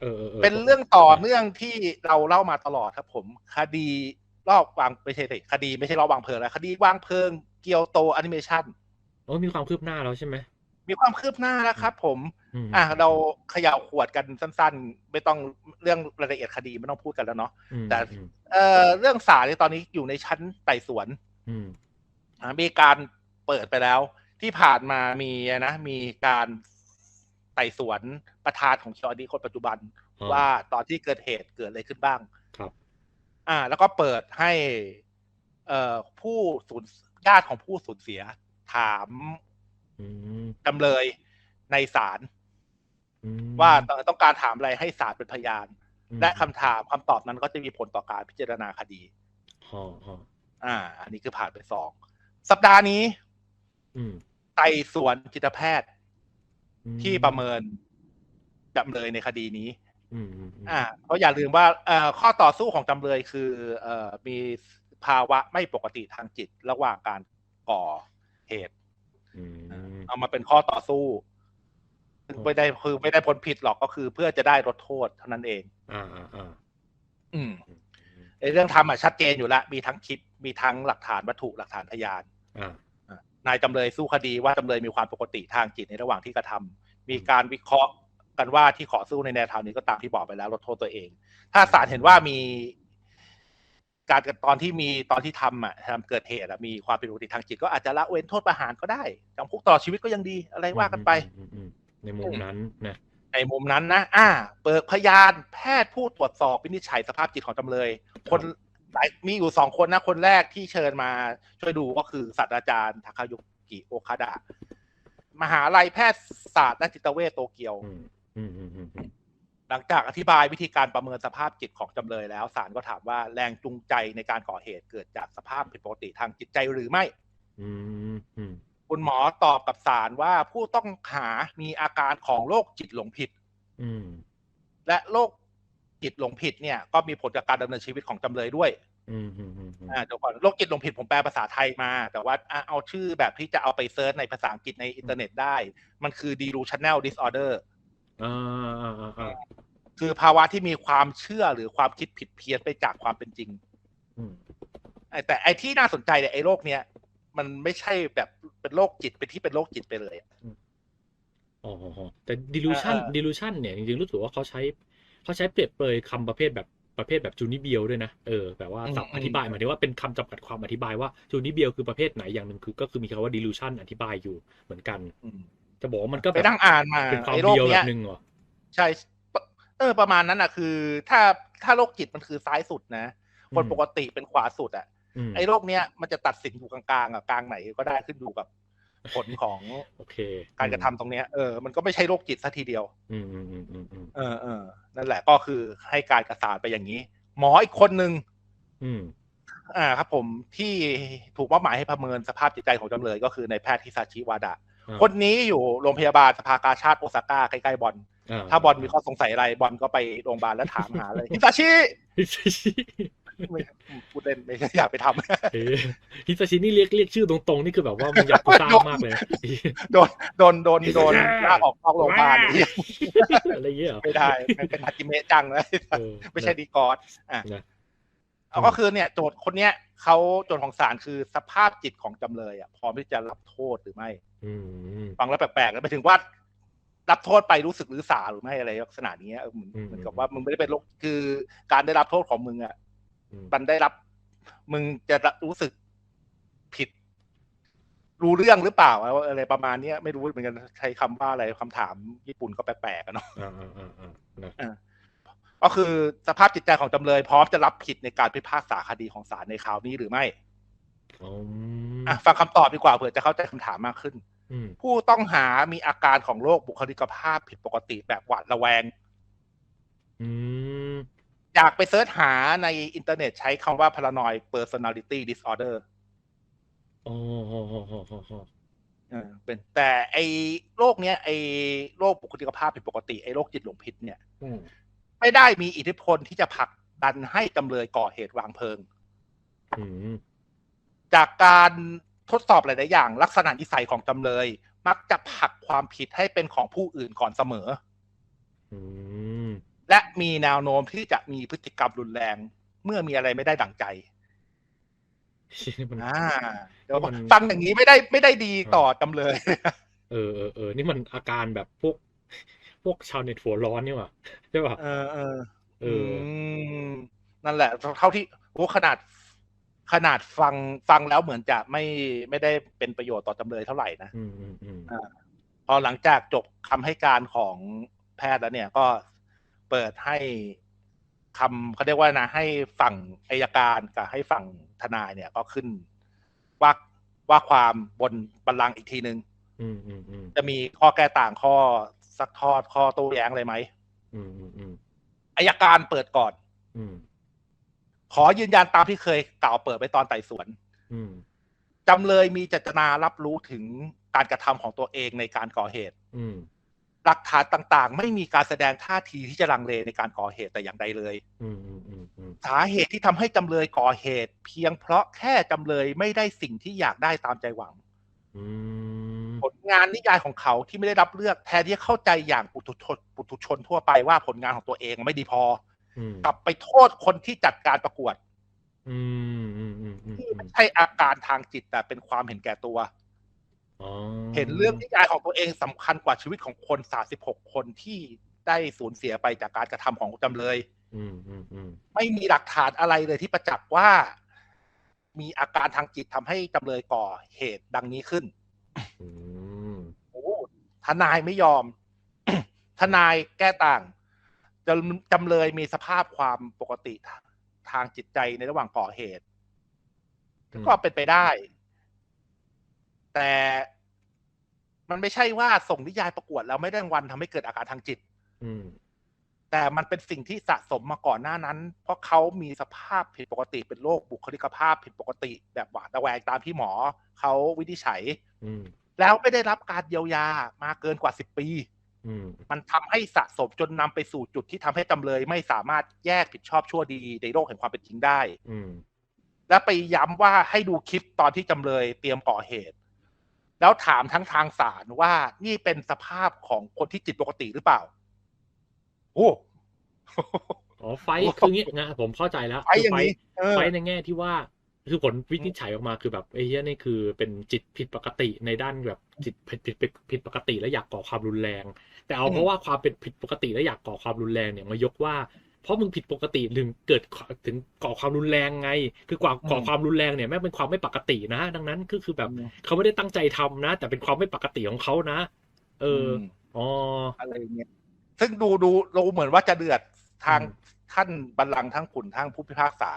เออเออเป็นเรื่องต่อเนื่องที่เราเล่ามาตลอดครับ ผมคดีรอบวางไม่ใช่สิคดีไม่ใช่รอบวางเพลิงแล้วคดีวางเพลิงเกียวโตแอนิเมชันโอ้มีความคืบหน้าแล้วใช่ไหมมีความคืบหน้าแล้วครับ ผมมอะเราเขย่าขวดกันสั้น ๆ ไม่ต้องเรื่องรายละเอียดคดีไม่ต้องพูดกันแล้วเนาะอืมแต่อืมเอ่อเรื่องศาลเนี่ยตอนนี้อยู่ในชั้นไต่สวนอืมอะมีการเปิดไปแล้ว ที่ผ่านมามีนะ มีการ ไต่สวนประธานของชอดีคนปัจจุบันอ่าว่าตอนที่เกิดเหตุเกิดอะไรขึ้นบ้างครับ อ่า แล้วก็เปิดให้ เอ่อผู้สูญญาติของผู้สูญเสีย ถามอืมจำเลยในศาลอืมว่าต้องการถามอะไรให้ศาลเป็นพยานอืมและคำถามคำตอบนั้นก็จะมีผลต่อการพิจารณาคดีอ๋ออ๋ออ่า อันนี้คือผ่านไปสอง สัปดาห์นี้อืมไต่สวนจิตแพทย์อืม ที่ประเมินจำเลยในคดีนี้อืมอืมอืมอ่าเพราะอย่าลืมว่าเอ่อข้อต่อสู้ของจำเลยคือเอ่อมีภาวะไม่ปกติทางจิตระหว่างการก่อเหตุอืมเอามาเป็นข้อต่อสู้ซึ่งไม่ได้คือไม่ได้ผลผิดหรอกก็คือ เพื่อจะได้ลดโทษเท่านั้นเองอ่าอ่าอ่าอืมอืมไอ้เรื่องทำอะชัดเจนอยู่แล้วมีทั้งคลิปมีทั้งหลักฐานวัตถุหลักฐานพยานอ่าอะ นายจำเลยสู้คดีว่าจำเลยมีความปกติทางจิตในระหว่างที่กระทำมีการวิเคราะห์กันว่าที่ขอสู้ในแนวทางนี้ก็ตามที่บอกไปแล้วลดโทษตัวเอง ถ้าศาลเห็นว่ามี การตอนที่มีตอนที่ทำอะทำเกิดเหตุอะมีความผิดปกติทางจิต ก็อาจจะละเว้นโทษประหารก็ได้จำคุกตลอดชีวิตก็ยังดีอะไรว่ากันไปอืมอืมอืมในมุมนั้นนะในมุมนั้นนะ อ่า เปิดพยานแพทย์ผู้ตรวจสอบวินิจฉัยสภาพจิตของจำเลย คนหลาย มีอยู่สองคนนะ คนแรกที่เชิญมาช่วยดูก็คือศาสตราจารย์ทาคายุกิโอคาดะมหาลัยแพทยศาสตร์และจิตเวชโตเกียวอืมอืมอืมอืมอืมหลังจากอธิบายวิธีการประเมินสภาพจิตของจำเลยแล้วศาลก็ถามว่าแรงจูงใจในการก่อเหตุเกิดจากสภาพผิดปกติทางจิตใจหรือไม่อืมอืมคุณหมอตอบกับศาลว่าผู้ต้องหามีอาการของโรคจิตหลงผิดอืมและโรค จิตหลงผิดเนี่ยก็มีผลจากการดำเนินชีวิตของจำเลยด้วยอืมอืมอืมอืมอ่าเดี๋ยวก่อนโรคจิตหลงผิดผมแปลภาษาไทยมา แต่ว่าอะเอาชื่อแบบที่จะเอาไปเซิร์ชในภาษาอังกฤษในอินเทอร์เน็ตได้ มันคือ delusional disorder อ่าอ่าอ่าอ่าคือภาวะที่มีความเชื่อหรือความคิดผิดเพี้ยนไปจากความเป็นจริงอืมไอ้แต่ไอ้ที่น่าสนใจเนี่ยไอ้โรคเนี้ยมันไม่ใช่แบบเป็นโรคจิตเป็นที่เป็นโรคจิตไปเลยอะอ๋ออ๋ออ๋อแต่ delusion เออ delusion เนี่ยจริงๆรู้สึกว่าเขาใช้ เขาใช้เปรียบเปรยคำประเภทแบบประเภทแบบจูนิเบียด้วยนะเออแบบว่าศัพท์อธิบายหมายถึงว่าเป็นคำจำกัดความอธิบายว่าจูนิเบียคือประเภทไหนอย่างหนึ่งคือ ก็คือมีคำว่า delusion อธิบายอยู่เหมือนกันอืมจะบอกว่ามันก็ไปแบบนั่งอ่านมาเป็นความไอ้โรคเบียวแบเนี้ยบหนึ่งเหรอใช่ปะเออประมาณนั้นอะคือ ถ้าถ้าโรคจิตมันคือซ้ายสุดนะคนอืมปกติเป็นขวาสุดอะมไอ้โรคเนี้ยมันจะตัดสินอยู่กลางๆอะกลางไหนก็ได้ขึ้นอยู่กับ ผลของโอเค การกระทำตรงเนี้ยเออมันก็ไม่ใช่โรคจิตซะทีเดียวอืมอืมอืมอืมอืมเออเออนั่นแหละก็คือให้การกระสานไปอย่างนี้ หมออีกคนนึงอืม อ่าครับผมที่ถูกมอบหมายให้ประเมินสภาพจิตใจของจำเลยก็คือในายแพทย์ฮิซาชิวาดะอ่าคนนี้อยู่โรงพยาบาลสภากาชาติโอซาก้าใกล้ๆบอลอ่าถ้าบอลมีข้อสงสัยอะไรบอลก็ไปโรงพยาบาลแล้วถามหาเลยฮิซาชิฮิซาชิ ไม่พูดเล่นไม่ใช่อยากไปทำเออฮิซาชินี่เรียกเรียกชื่อตรงๆ นี่คือแบบว่ามึงอยากกูซ่ามากเลย โดนโดนโดนโดนลากออกนอกโรงพยาบาลอะไรเงี้ยเหรอไม่ได้มันเป็นฮัจิเมะจังเลยเออไม่ใช่ดีกอสอะนะเอาก็คือเนี่ยโจทย์คนเนี้ยเขาโจทย์ของศาลคือสภาพจิตของจำเลยอะพร้อมที่จะรับโทษหรือไม่อืมฟังแล้วแปลกๆแล้วไปถึงว่ารับโทษไปรู้สึกหรือสาหรือไม่อะไรลักษณะนี้เออเหมือนเหมือนกับว่ามึงไม่ได้เป็นโรคคือการได้รับโทษของมึงอะอื มมันได้รับ มึงจะรู้สึกผิด รู้เรื่องหรือเปล่าอะไรประมาณเนี้ยไม่รู้เหมือนกันใช้คำว่าอะไรคำถามญี่ปุ่นก็แปลกๆอะเนาะอ่าอ่าอ่าอ่านะก็คือสภาพจิตใจของจำเลยพร้อมจะรับผิดในการพิพากษาคดีของศาลในคราวนี้หรือไม่อืมอะฟังคำตอบดีกว่าเผื่อจะเข้าใจคำถามมากขึ้นอืมผู้ต้องหามีอาการของโรคบุคลิกภาพผิดปกติแบบหวาดระแวง อืม อยากไปเสิร์ชหาในอินเทอร์เน็ตใช้คำว่า paranoid personality disorder อ๋ออ๋ออ๋ออ๋ออ๋ออ๋อเออเป็นแต่ไอ้โรคเนี้ย ไอ้โรคบุคลิกภาพผิดปกติ ไอ้โรคจิตหลงผิดเนี่ยอืมไม่ได้มีอิทธิพลที่จะผลักดันให้จำเลยก่อเหตุวางเพลิงอืมจากการทดสอบหลายๆอย่าง ลักษณะนิสัยของจำเลย มักจะผลักความผิดให้เป็นของผู้อื่นก่อนเสมอ อืม และมีแนวโน้มที่จะมีพฤติกรรมรุนแรง เมื่อมีอะไรไม่ได้ดั่งใจมันอ่าเดี๋ยวมันฟังอย่างนี้ไม่ได้ไม่ได้ดีต่อจำเลย เออเออเออนี่มันอาการแบบพวก พวกชาวเน็ตหัวร้อนนี่หว่าใช่ป่ะเออเออเออมนั่นแหละ เท่าที่โอ้ขนาดขนาดฟังฟังแล้วเหมือนจะไม่ไม่ได้เป็นประโยชน์ต่อจำเลยเท่าไหร่นะอืมอืมอืมพอหลังจากจบคำให้การของแพทย์แล้วเนี่ย ก็ เปิดให้คำเขาเรียกว่านะให้ฝั่งอายการกับให้ฝั่งทนายเนี่ยก็ขึ้นว่าว่าความบนบัลลังก์อีกทีนึงอืมอืมอืมจะมีข้อแก้ต่างข้อซักทอดข้อโต้แย้งอะไรไหมอืมอืมอืมอายการเปิดก่อนอืมขอยืนยันตามที่เคยกล่าวเปิดไปตอนไต่สวนอืมจำเลยมีเจตนารับรู้ถึงการกระทำของตัวเองในการก่อเหตุอืม หลักฐานต่างๆ ไม่มีการแสดงท่าทีที่จะลังเลในการก่อเหตุแต่อย่างใดเลยอืมอืมอืมอืมสาเหตุที่ทำให้จำเลยก่อเหตุ เพียงเพราะแค่จำเลยไม่ได้สิ่งที่อยากได้ตามใจหวังอืมผลงานนิยายของเขาที่ไม่ได้รับเลือกแทนที่จะเข้าใจอย่างปุถุชนปุถุชนทั่วไปว่าผลงานของตัวเองไม่ดีพออืมกลับไปโทษคนที่จัดการประกวดอืมอืมอืมอืมที่ไม่ใช่อาการทางจิตแต่เป็นความเห็นแก่ตัวอ๋อ เห็นเรื่องนิยายของตัวเองสำคัญกว่าชีวิตของคน36คนที่ได้สูญเสียไปจากการกระทำของจำเลยอืมอืมอืมไม่มีหลักฐานอะไรเลยที่ประจักษ์ว่า มีอาการทางจิตทำให้จำเลยก่อเหตุดังนี้ขึ้นอืมโอ้ทนายไม่ยอม ทนายแก้ต่างจำจำเลยมีสภาพความปกติทางจิตใจในระหว่างก่อเหตุก็เป็นไปได้ แต่มันไม่ใช่ว่าส่งนิยายประกวดแล้วไม่ได้รางวัลทำให้เกิดอาการทางจิต อืมแต่มันเป็นสิ่งที่สะสมมาก่อนหน้านั้น เพราะเขามีสภาพผิดปกติเป็นโรคบุคลิกภาพผิดปกติ แบบหวาดระแวงตามที่หมอเขาวินิจฉัยอืมแล้วไม่ได้รับการเยียวยามาเกินกว่าสิบปีอืมมันทำให้สะสมจนนำไปสู่จุดที่ทำให้จำเลยไม่สามารถแยกผิดชอบชั่วดีในโลกแห่งความเป็นจริงได้ อืมและไปย้ำว่าให้ดูคลิปตอนที่จำเลยเตรียมก่อเหตุ แล้วถามทั้งทางศาลว่านี่เป็นสภาพของคนที่จิตปกติหรือเปล่าโอ้อ๋อไฟท์คืองี้นะผมเข้าใจแล้วไฟอย่างนี้เออไฟท์ในแง่ที่ว่าคือผลวินิจฉัยออกมาคือแบบไอ้เหี้ยนี่คือเป็นจิตผิดปกติในด้านแบบจิตผิดผิดผิดผิดปกติและอยากก่อความรุนแรง แต่เอาอืมเพราะว่าความเป็นผิดปกติและอยากก่อความรุนแรงเนี่ยมายกว่าเพ ราะมึงผิดปกติถึงเกิดถึงก่อความรุนแรงไง คือกว่าก่อความรุนแรงเนี่ยแม่งเป็นความไม่ปกตินะ ดังนั้นก็คือแบบเขาไม่ได้ตั้งใจทำนะ แต่เป็นความไม่ปกติของเขานะ เอออมอ๋ออะไรเงี้ยซึ่งดูดูดูเหมือนว่าจะเดือดทางอืมท่านบัลลังก์ทั้งขุนทั้งผู้พิพากษา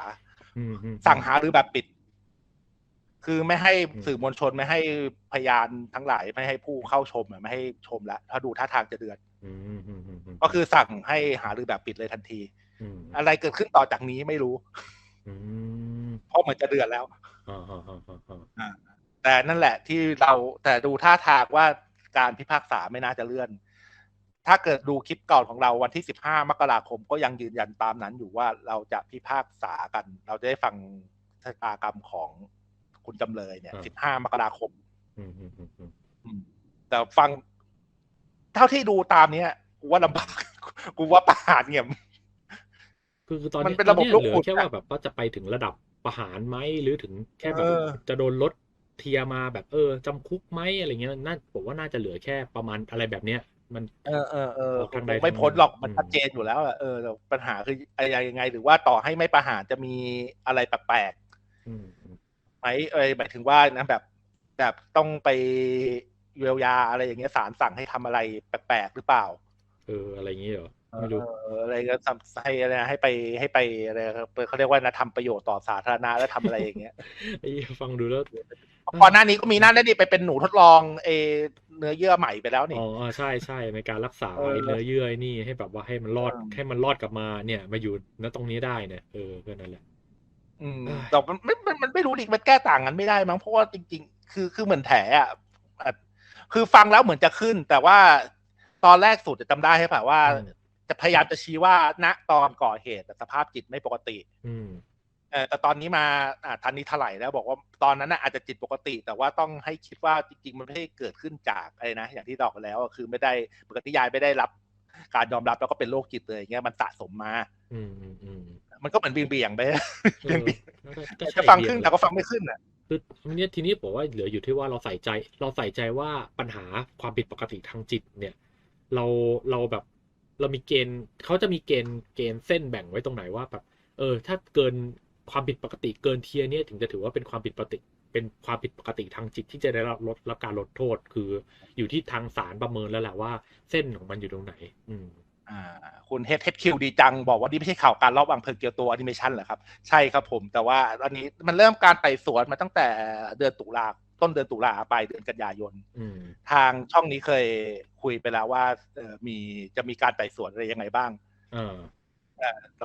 อืมอืมสั่งหาหรือแบบปิด คือไม่ให้อืมสื่อมวลชนไม่ให้พยานทั้งหลายไม่ให้ผู้เข้าชมอะไม่ให้ชมแล้วถ้าดูท่าทางจะเดือดอืมอืมอืมอืม ก็คือสั่งให้หารือแบบปิดเลยทันทีอืมอะไรเกิดขึ้นต่อจากนี้ไม่รู้อืมเพราะเหมือนจะเดือดแล้วอ่าอ่าอ่าอ่าอ่าแต่นั่นแหละที่เราแต่ดูท่าทางว่าการพิพากษาไม่น่าจะเลื่อน ถ้าเกิดดูคลิปเก่าของเราวันที่15มกราคมก็ยังยืนยันตามนั้นอยู่ว่าเราจะพิพากษากัน เราจะได้ฟังชะตากรรมของคุณจำเลยเนี่ย15มกราคมอืมอืมอืมอืมอืมแต่ฟัง เท่าที่ดูตามเนี้ยกูว่าลำบากกูว่าประหารเนี่ยคือคือตอนมันนี้เป็นตอระนบบเนี้ยลูกเหลือขุดแค่อะว่าแบบว่าจะไปถึงระดับประหารไหมหรือถึงแค่แบบเออจะโดนลดเทียร์มาแบบเออจำคุกไหมอะไรเงี้ยน่าผมว่าน่าจะเหลือแค่ประมาณอะไรแบบเนี้ย มันเออเออเออออกทางใดไม่พ้นหรอกทางหนึ่งมันอืมชัดเจนอยู่แล้วอะเออแต่ปัญหาคืออะไรยังไง หรือว่าต่อให้ไม่ประหารจะมีอะไรแปลกอืมอืมๆไหมเอยหมายถึงว่านะแบบ แบบต้องไป เยียวยาอะไรอย่างเงี้ยศาลสั่งให้ทำอะไรแปลกๆหรือเปล่า เอออะไรอย่างงี้เหรอไม่รู้เอออะไรก็ทำให้อะไรนะให้ไปให้ไปอะไรเขาเรียกว่านะทำประโยชน์ต่อสาธารณะแล้วทำอะไรอย่างเงี้ยไอ้เหี้ยฟังดูแล้วก่อนหน้านี้ก็มีหน้าได้ดีไปเป็นหนูทดลองเอเนื้อเยื่อใหม่ไปแล้วนี่อ๋อใช่ใช่ในการรักษาเออไอ้เนื้อเยื่อไอ้นี่ให้แบบว่าให้มันรอดเออให้มันรอดกลับมาเนี่ย มาอยู่ณตรงนี้ได้เนี่ยเออก็นั่นแหละอืมเอ้ยแต่มันไม่มันมันไม่รู้ดิมันแก้ต่างกันไม่ได้มั้งเพราะว่าจริง ๆ คือคือเหมือนแผลอะอะ คือฟังแล้วเหมือนจะขึ้น แต่ว่าตอนแรกสุดจะจำได้ใช่ป่ะว่าอืมจะพยายามจะชี้ว่าณตอนก่อเหตุสภาพจิตไม่ปกติ อืมเออแต่ตอนนี้มาอ่าทันนี้ถลายแล้วบอกว่าตอนนั้นน่ะอาจจะจิตปกติ แต่ว่าต้องให้คิดว่าจริงๆ มันไม่ได้เกิดขึ้นจากอะไรนะ อย่างที่บอกไปแล้วอะคือไม่ได้ปกติยายไม่ได้รับ การยอมรับแล้วก็เป็นโรคจิตเลยอย่างเงี้ยมันสะสมมาอืมอืมอืมมันก็เหมือนเบี่ยงๆไปเออก็ก็ใช่จะฟังเบียขึ้นแหแต่ละก็ฟังไม่ขึ้นอะ คือทีนี้ทีนี้ผมว่าเหลืออยู่ที่ว่าเราใส่ใจ เราใส่ใจว่าปัญหาความผิดปกติทางจิตเนี่ย เราเราแบบเรามีเกณฑ์เขาจะมีเกณฑ์เกณฑ์เส้นแบ่งไว้ตรงไหนว่าแบบเออ ถ้าเกินความผิดปกติเกินเทียเนี่ยถึงจะถือว่าเป็นความผิดปกติ เป็นความผิดปกติทางจิตที่จะได้รับลดรับการลดโทษ คืออยู่ที่ทางศาลประเมินแล้วแหละว่า เส้นของมันอยู่ตรงไหน อืม คุณเฮดเฮดคิวดีจัง บอกว่านี่ไม่ใช่ข่าวการลอบวางเพลิงเกียวตัวแอนิเมชันเหรอครับ ใช่ครับผม แต่ว่าตอนนี้มันเริ่มการไต่สวนมาตั้งแต่เดือนตุลาต้นเดือนตุลาไปลายเดือนกันยายนอืมทางช่องนี้เคยคุยไปแล้วว่าเอ่อมีจะมีการไต่สวนอะไรยังไงบ้างอ่าแต่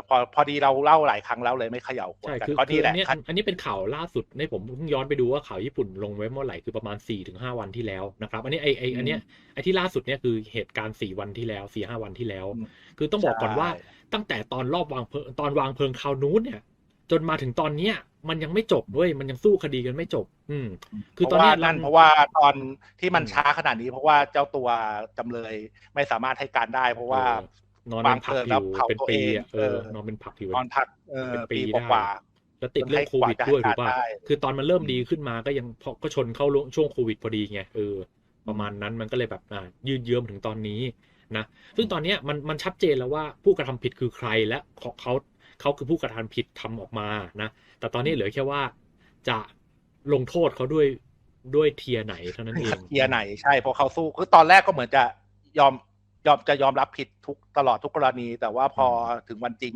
พอพอดีเราเล่าหลายครั้งแล้วเลยไม่เขย่าหัวใช่กันคือก็คือนี่แหอัละนเนี้ยอันนี้เป็นข่าวล่าสุดในผมเพิ่งย้อนไปดูว่าข่าวญี่ปุ่นลงไว้เมื่อไหร่คือประมาณ4ี่ถึงห้าวันที่แล้วนะครับ อันนี้ไอไออันเนี้ยไอที่ล่าสุดเนี่ยคือเหตุการณ์สี่วันที่แล้วสี่ห้าวันที่แล้ว คือต้องบอกก่อนว่าตั้งแต่ตอนรอบวางเพลิงตอนวางเพลิงคราวนู้นเนี่ย จนมาถึงตอนเนี้ยมันยังไม่จบเว้ยมันยังสู้คดีกันไม่จบ อืม คือเพตอนราะเนี้ว่ายนั่นเราเพราะว่าตอนที่มันอืมช้าขนาดนี้ เพราะว่าเจ้าตัวจำเลยไม่สามารถให้การได้ เพราะว่าเออ นอนเป็นผักอวางเพลิงแล้วยู่เผาเป็นตัวปีเองอะเออเออนอนเป็นผักอยู่นอนพักเออเป็นปีปีได้กว่าแล้วติดเรื่องโควิดด้วยถูกป่ะได้คือตอนมันเริ่มดีขึ้นมาก็ยังพอก็ชนเข้าช่วงโควิดพอดีไงเออ ประมาณนั้นมันก็เลยแบบอ่ายืดเยื้อมถึงตอนนี้นะซึ่งตอนเนี้ยมันมันชัดเจนแล้วว่าผู้กระทำผิดคือใครและเขาเขาเขาคือผู้กระทำผิดทำออกมานะแต่ตอนนี้เหลือแค่ว่าจะลงโทษเขาด้วยด้วยเทียร์ไหนเท่านั้นเองเทียร์ไหนใช่เพราะเขาสู้คือตอนแรกก็เหมือนจะยอม ยอมจะยอมรับผิดทุกตลอดทุกกรณี แต่ว่าพอถึงวันจริง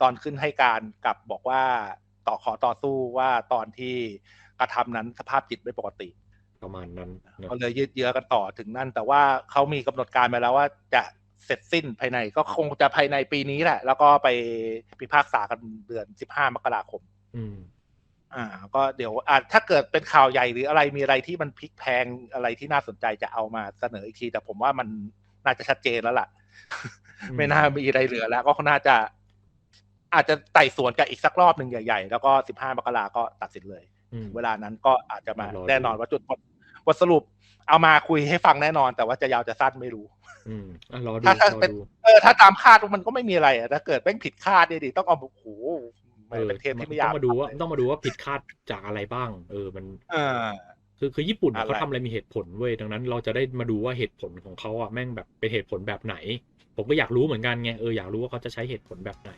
ตอนขึ้นให้การกลับบอกว่าต่อขอต่อสู้ว่าตอนที่กระทำนั้นสภาพจิตไม่ปกติ ประมาณนั้นนะก็เลยยืดเยื้อกันต่อถึงนั่น แต่ว่าเขามีกำหนดการไปแล้วว่าจะเสร็จสิ้นภายในก็คงจะภายในปีนี้แหละ แล้วก็ไปพิพากษากันเดือน15มกราคม อืมอ่า ก็เดี๋ยวอ่าถ้าเกิดเป็นข่าวใหญ่หรืออะไรมีอะไรที่มันพลิกแพลงอะไรที่น่าสนใจจะเอามาเสนออีกที แต่ผมว่ามัน น่าจะชัดเจนแล้วล่ะอืมไม่น่ามีอะไรเหลือแล้ว ก็น่าจะ อาจจะไต่สวนกันอีกสักรอบหนึ่งใหญ่ๆ แล้วก็15มกราก็ตัดสินเลยอืมเวลานั้นก็อาจจะมารอดูแน่นอนว่าจุดบทบทสรุป เอามาคุยให้ฟังแน่นอน แต่ว่าจะยาวจะสั้นไม่รู้อืมอะรอดูถ้าถ้ารอเป็นดูเออถ้าตามคาดมันก็ไม่มีอะไรอะถ้าเกิดแม่งผิดคาดเนี่ยดิต้องเอาโอ้โหเออเป็นเทปที่ไม่ต้ยาอวงมาดูว่าเลยต้องมาดูว่าผิดคาดจากอะไรบ้าง เออมันเออ คือคือญี่ปุ่นอะอะไรเขาทำอะไรมีเหตุผลเว้ยดังนั้น เราจะได้มาดูว่าเหตุผลของเขาอะแม่งแบบเป็นเหตุผลแบบไหน ผมก็อยากรู้เหมือนกันไงเอออยากรู้ว่าเขาจะใช้เหตุผลแบบไหน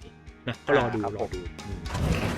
นะก็รอดูอ่าครับรผอมดูอืม